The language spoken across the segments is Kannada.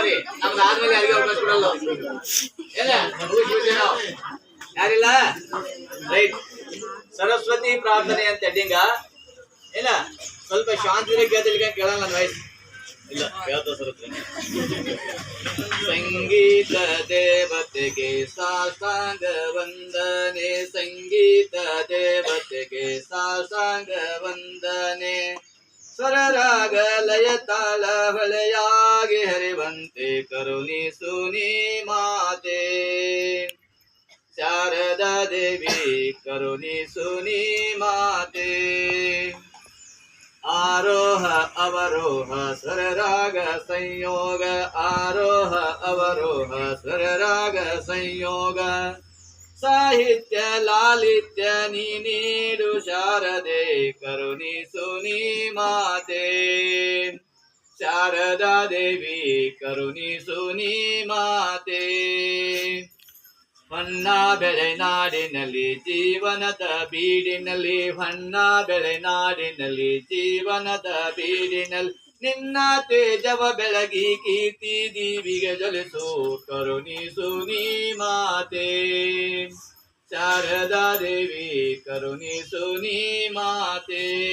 ಮಾಡ್ರಿ ನಮ್ದು ಆದ್ಮೇಲೆ ಯಾರಿಗೆ ಅವಕಾಶ ಕೊಡಲ್ಲ. ಏನ? ಯಾರಿಲ್ಲ? ರೈಟ್. ಸರಸ್ವತಿ ಪ್ರಾರ್ಥನೆ ಅಂತ ಹೆಡ್ಡಿಂಗ. ಏನ? ಸ್ವಲ್ಪ ಶಾಂತಿ ಕೇಳ್ತಿಲ್ಲ ಕೇಳಲ್ಲ ನನ್ನ ವಯಸ್ಸು. ಇಲ್ಲ, ಕೇಳ್ತಾ ಸರಸ್ವತಿ. ಸಂಗೀತ ದೇವತೆಗೆ ಸಾಂಗ ವಂದನೆ. ಸಂಗೀತ ದೇವತೆಗೆ ಸಾಂಗ ವಂದನೆ. ಸ್ವರರಾಗ ಲಯ ತಾಳ ಹೊಳೆಯಾಗಿ ಹರಿವಂತೆ ಕರುಣಿಸು ನೀ ಮಾತೆ ಶಾರದಾ ದೇವಿ ಕರುಣಿಸು ನೀ ಮಾತೆ ಆರೋಹ ಅವರೋಹ ಸ್ವರರಾಗ ಸಂಯೋಗ ಆರೋಹ ಅವರೋಹ ಸ್ವರರಾಗ ಸಂಯೋಗ ಸಾಹಿತ್ಯ ಲಾಲಿತ್ಯ ನೀ ನೀಡು ಶಾರದೆ ಕರುಣಿಸು ನೀ ಮಾತೆ ಶಾರದಾ ದೇವಿ ಕರುಣಿಸು ನೀ ಮಾತೆ. ಹೊನ್ನ ಬೆಳೆನಾಡಿನಲ್ಲಿ ಜೀವನದ ಬೀಡಿನಲ್ಲಿ, ಹೊನ್ನ ಬೆಳೆನಾಡಿನಲ್ಲಿ ಜೀವನದ ಬೀಡಿನಲ್ಲಿ, ನಿನ್ನ ತೇಜವ ಬೆಳಗಿ ಕೀರ್ತಿ ದೀವಿಗೆ ಜಲಿಸು ಕರುಣಿಸು ನೀ ಮಾತೆ. ಶಾರದಾ ದೇವಿ ಕರುಣಿಸು ನೀ ಮಾತೆ.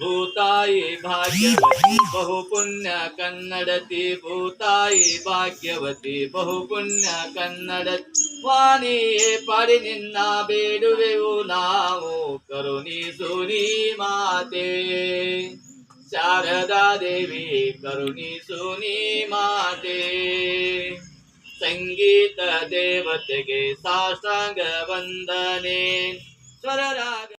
ಭೂತಾಯಿ ಭಾಗ್ಯವತಿ ಬಹು ಪುಣ್ಯ ಕನ್ನಡತಿ, ಭೂತಾಯಿ ಭಾಗ್ಯವತಿ ಬಹು ಪುಣ್ಯ ಕನ್ನಡ ವಾಣಿಯೇ ಪಾಡಿ ನಿನ್ನ ಬೇಡುವೆವು ನಾವು ಕರುಣಿಸು ನೀ ಮಾತೆ. ಶಾರದಾ ದೇವಿ ಕರುಣಿಸು ನೀ ಮಾತೆ. ಸಂಗೀತ ದೇವತೆಗೆ ಸಾಷ್ಟಾಂಗ ವಂದನೆ. ಸ್ವರರಾಗ